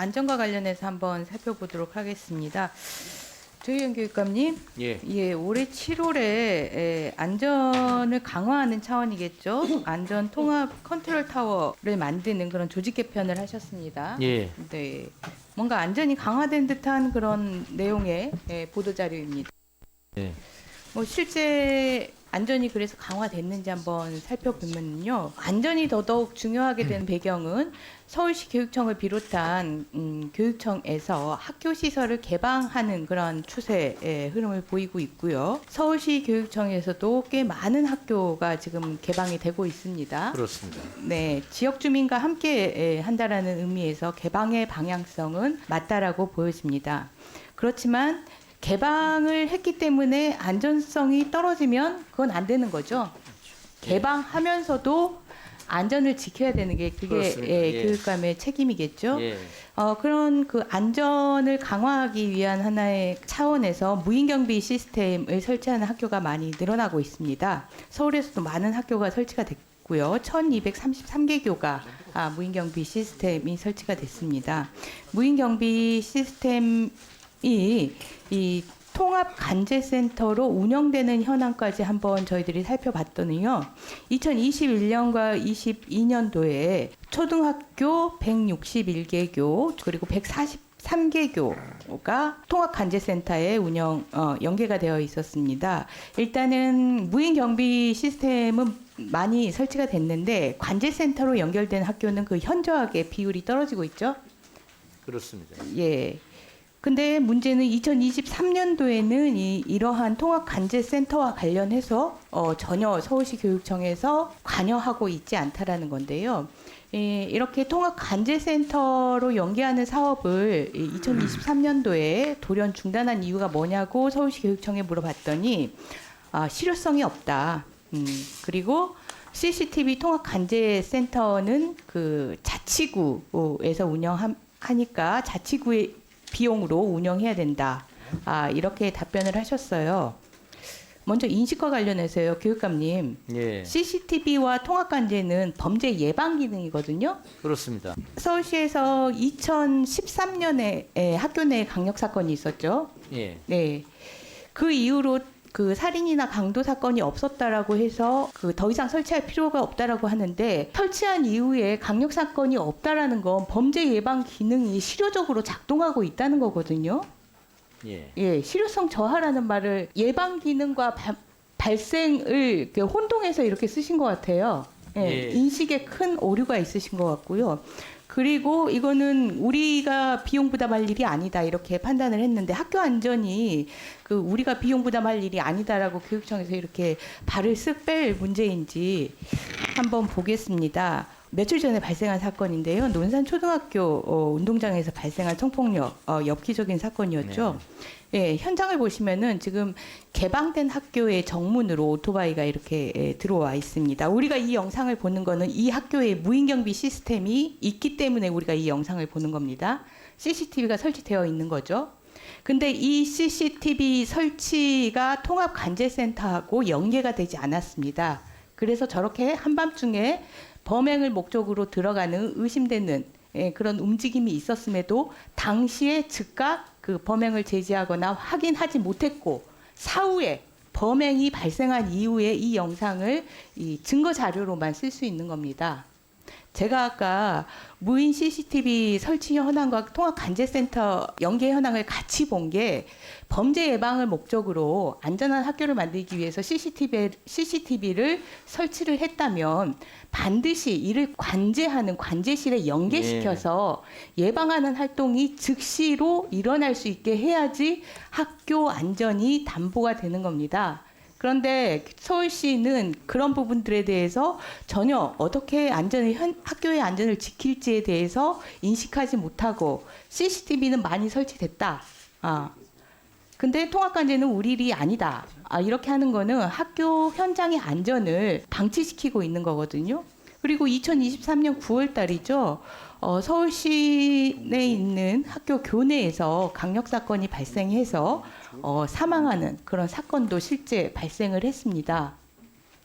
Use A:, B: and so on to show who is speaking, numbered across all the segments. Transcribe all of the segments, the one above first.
A: 안전과 관련해서 한번 살펴보도록 하겠습니다. 조희연 교육감님,
B: 예.
A: 예, 올해 7월에 안전을 강화하는 차원이겠죠. 안전 통합 컨트롤 타워를 만드는 그런 조직 개편을 하셨습니다.
B: 예.
A: 네, 뭔가 안전이 강화된 듯한 그런 내용의 예, 보도 자료입니다.
B: 예.
A: 뭐 실제 안전이 그래서 강화됐는지 한번 살펴보면요. 안전이 더더욱 중요하게 된 배경은 서울시 교육청을 비롯한 음, 교육청에서 학교 시설을 개방하는 그런 추세의 흐름을 보이고 있고요. 서울시 교육청에서도 꽤 많은 학교가 지금 개방이 되고 있습니다.
B: 그렇습니다.
A: 네, 지역 주민과 함께 예, 한다라는 의미에서 개방의 방향성은 맞다라고 보여집니다. 그렇지만 개방을 했기 때문에 안전성이 떨어지면 그건 안 되는 거죠. 개방하면서도 안전을 지켜야 되는 게 그게. 예,
B: 예.
A: 교육감의 책임이겠죠.
B: 예.
A: 어, 그런 그 안전을 강화하기 위한 하나의 차원에서 무인경비 시스템을 설치하는 학교가 많이 늘어나고 있습니다. 서울에서도 많은 학교가 설치가 됐고요. 1233개 교가 아, 무인경비 시스템이 설치가 됐습니다. 무인경비 시스템 이 이 통합 간제센터로 운영되는 현황까지 한번 저희들이 살펴봤더니요. 2021년과 22년도에 초등학교 161개 교 그리고 143개 교가 통합 간제센터에 운영 어, 연계가 되어 있었습니다. 일단은 무인 경비 시스템은 많이 설치가 됐는데 관제센터로 연결된 학교는 그 현저하게 비율이 떨어지고 있죠.
B: 그렇습니다.
A: 예. 근데 문제는 2023년도에는 이 이러한 통합 간제 센터와 관련해서 어, 전혀 서울시 교육청에서 관여하고 있지 않다라는 건데요. 예, 이렇게 통합 간제 센터로 연계하는 사업을 2023년도에 돌연 중단한 이유가 뭐냐고 서울시 교육청에 물어봤더니 아, 실효성이 없다. 음, 그리고 CCTV 통합 간제 센터는 그 자치구에서 운영하니까 자치구의 비용으로 운영해야 된다. 아, 이렇게 답변을 하셨어요. 먼저 인식과 관련해서요, 교육감님.
B: 예.
A: CCTV와 통합 간제는 범죄 예방 기능이거든요.
B: 그렇습니다.
A: 서울시에서 2013년에 학교 내 강력 사건이 있었죠.
B: 예.
A: 네. 그 이후로 그 살인이나 강도 사건이 없었다라고 해서 그 더 이상 설치할 필요가 없다라고 하는데 설치한 이후에 강력 사건이 없다라는 건 범죄 예방 기능이 실효적으로 작동하고 있다는 거거든요.
B: 예.
A: 예, 실효성 저하라는 말을 예방 기능과 바- 발생을 혼동해서 이렇게 쓰신 것 같아요. 예,
B: 예.
A: 인식에 큰 오류가 있으신 것 같고요. 그리고 이거는 우리가 비용 부담할 일이 아니다 이렇게 판단을 했는데 학교 안전이 그 우리가 비용 부담할 일이 아니다라고 교육청에서 이렇게 발을 쓱 뺄 문제인지 한번 보겠습니다. 며칠 전에 발생한 사건인데요. 논산 초등학교 어, 운동장에서 발생한 성폭력 어, 엽기적인 사건이었죠. 예, 현장을 보시면은 지금 개방된 학교의 정문으로 오토바이가 이렇게 예, 들어와 있습니다. 우리가 이 영상을 보는 거는 이 학교에 무인 경비 시스템이 있기 때문에 우리가 이 영상을 보는 겁니다. CCTV가 설치되어 있는 거죠. 근데 이 CCTV 설치가 통합 관제센터하고 연계가 되지 않았습니다. 그래서 저렇게 한밤중에 범행을 목적으로 들어가는 의심되는 예, 그런 움직임이 있었음에도 당시에 즉각 그 범행을 제지하거나 확인하지 못했고 사후에 범행이 발생한 이후에 이 영상을 이 증거 자료로만 쓸 수 있는 겁니다. 제가 아까 무인 CCTV 설치 현황과 통합 관제센터 연계 현황을 같이 본 게 범죄 예방을 목적으로 안전한 학교를 만들기 위해서 CCTV, CCTV를 설치를 했다면 반드시 이를 관제하는 관제실에 연계시켜서 예 방하는 활동이 즉시로 일어날 수 있게 해야지 학교 안전이 담보가 되는 겁니다. 그런데 서울시는 그런 부분들에 대해서 전혀 어떻게 안전을 현, 학교의 안전을 지킬지에 대해서 인식하지 못하고 CCTV는 많이 설치됐다. 아. 근데 통합관제는 우리 일이 아니다. 아, 이렇게 하는 거는 학교 현장의 안전을 방치시키고 있는 거거든요. 그리고 2023년 9월 달이죠. 어, 서울시 내에 있는 학교 교내에서 강력 사건이 발생해서 어, 사망하는 그런 사건도 실제 발생을 했습니다.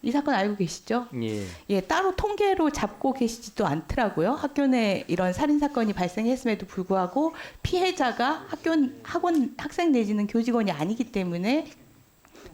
A: 이 사건 알고 계시죠?
B: 예.
A: 예, 따로 통계로 잡고 계시지도 않더라고요. 학교 내 이런 살인 사건이 발생했음에도 불구하고 피해자가 학교 학원 학생 내지는 교직원이 아니기 때문에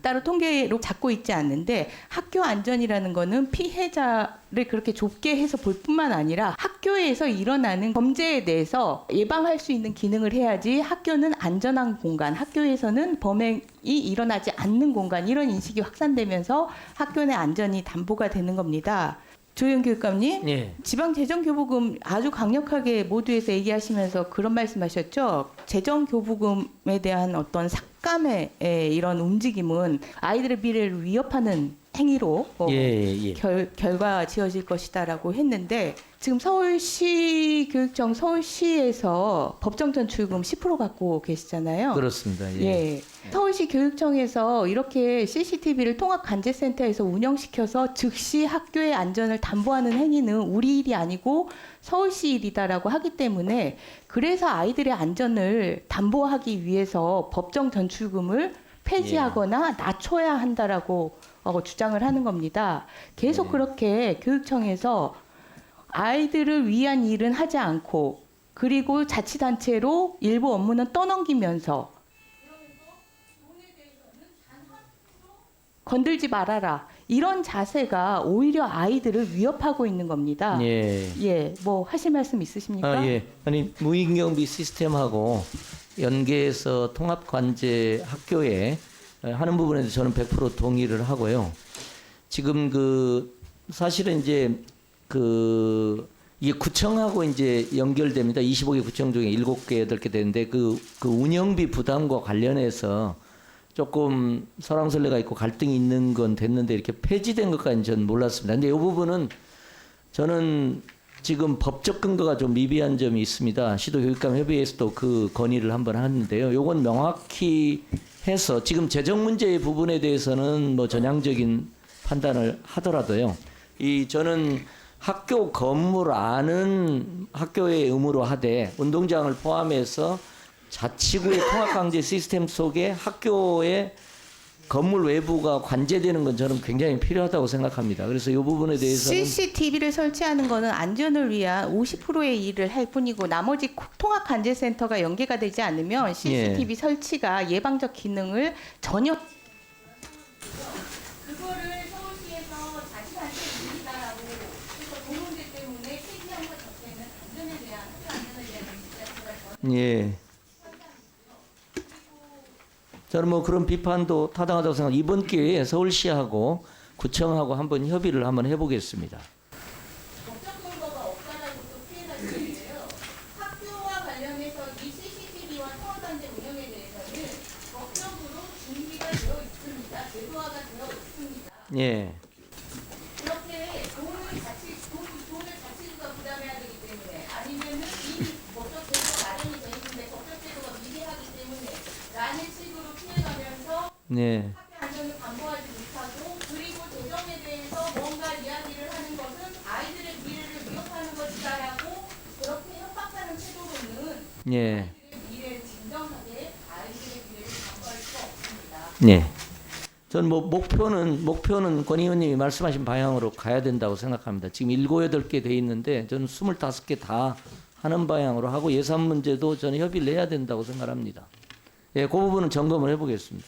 A: 따로 통계로 잡고 있지 않는데 학교 안전이라는 거는 피해자를 그렇게 좁게 해서 볼 뿐만 아니라 학교에서 일어나는 범죄에 대해서 예방할 수 있는 기능을 해야지 학교는 안전한 공간, 학교에서는 범행이 일어나지 않는 공간 이런 인식이 확산되면서 학교 내 안전이 담보가 되는 겁니다. 조영 교육감님,
B: 예.
A: 지방 재정 교부금 아주 강력하게 모두에서 얘기하시면서 그런 말씀하셨죠. 재정 교부금에 대한 어떤 삭감의 에, 이런 움직임은 아이들의 미래를 위협하는 행위로 어,
B: 예, 예.
A: 결, 결과 지어질 것이다라고 했는데 지금 서울시 교육청 서울시에서 법정 전 출금 10% 갖고 계시잖아요.
B: 그렇습니다. 예.
A: 예. 서울시 교육청에서 이렇게 CCTV를 통합 관제센터에서 운영시켜서 즉시 학교의 안전을 담보하는 행위는 우리 일이 아니고 서울시 일이다라고 하기 때문에 그래서 아이들의 안전을 담보하기 위해서 법정 전출금을 폐지하거나 낮춰야 한다라고 어, 주장을 하는 겁니다. 계속
B: 네.
A: 그렇게 교육청에서 아이들을 위한 일은 하지 않고 그리고 자치단체로 일부 업무는 떠넘기면서 건들지 말아라. 이런 자세가 오히려 아이들을 위협하고 있는 겁니다.
B: 예.
A: 예, 뭐 하실 말씀 있으십니까?
B: 아, 예. 아니 무인경비 시스템하고 연계해서 통합 관제 학교에 하는 부분에서 저는 100% 동의를 하고요. 지금 그 사실은 이제 그 이게 구청하고 이제 연결됩니다. 25개 구청 중에 7개, 8개 되는데 그, 그 운영비 부담과 관련해서 조금 설왕설래가 있고 갈등이 있는 건 됐는데 이렇게 폐지된 것까지는 저는 몰랐습니다. 근데 이 부분은 저는 지금 법적 근거가 좀 미비한 점이 있습니다. 시도 교육감 협의회에서도 그 건의를 한번 하는데요. 요건 명확히 해서 지금 재정 문제의 부분에 대해서는 뭐 전향적인 판단을 하더라도요. 이 저는 학교 건물 안은 학교의 의무로 하되 운동장을 포함해서 자치구의 통합 강제 시스템 속에 학교의 건물 외부가 관제되는 건 저는 굉장히 필요하다고 생각합니다. 그래서 이 부분에 대해서는
A: CCTV를 설치하는 거는 안전을 위한 50%의 일을 할 뿐이고 나머지 통합 관제 센터가 연계가 되지 않으면 CCTV 설치가 예방적 기능을 전혀 그거를 서울시에서 자치단체 일이다라고 그래서 그 문제 때문에 폐지한 것 자체는 안전에 대한 학교 안전에 대한 인식 자체가
B: 예. 저는 뭐 그런 비판도 타당하다고 생각. 이번 기회에 서울시하고 구청하고 한번 협의를 한번 해보겠습니다.
A: 법적 근거가 없다라고 또 피해가 있는데요. 학교와 관련해서 이 CCTV와 통합단체 운영에 대해서는 법적으로 준비가 되어 있습니다. 제도화가 되어 있습니다.
B: 예.
A: 그렇게 돈을 자치 돈, 돈을 자치주가 부담해야 되기 때문에 아니면은 이미 법적 제도가 마련이 돼 있는데 법적 제도가 미비하기 때문에 라는 식으로 피해가면서
B: 네.
A: 학교 안전을 담보하지 못하고 그리고 재정에 대해서 뭔가 이야기를 하는 것은 아이들의 미래를 위협하는 것이다라고 그렇게 협박하는 태도로는
B: 예.
A: 아이들의 미래를 진정하게 아이들의 미래를 담보할 수 없습니다.
B: 네. 저는 뭐 목표는 목표는 권 의원님이 말씀하신 방향으로 가야 된다고 생각합니다. 지금 일곱 여덟 개 돼 있는데 저는 스물다섯 개 다 하는 방향으로 하고 예산 문제도 저는 협의를 해야 된다고 생각합니다. 예, 그 부분은 점검을 해보겠습니다.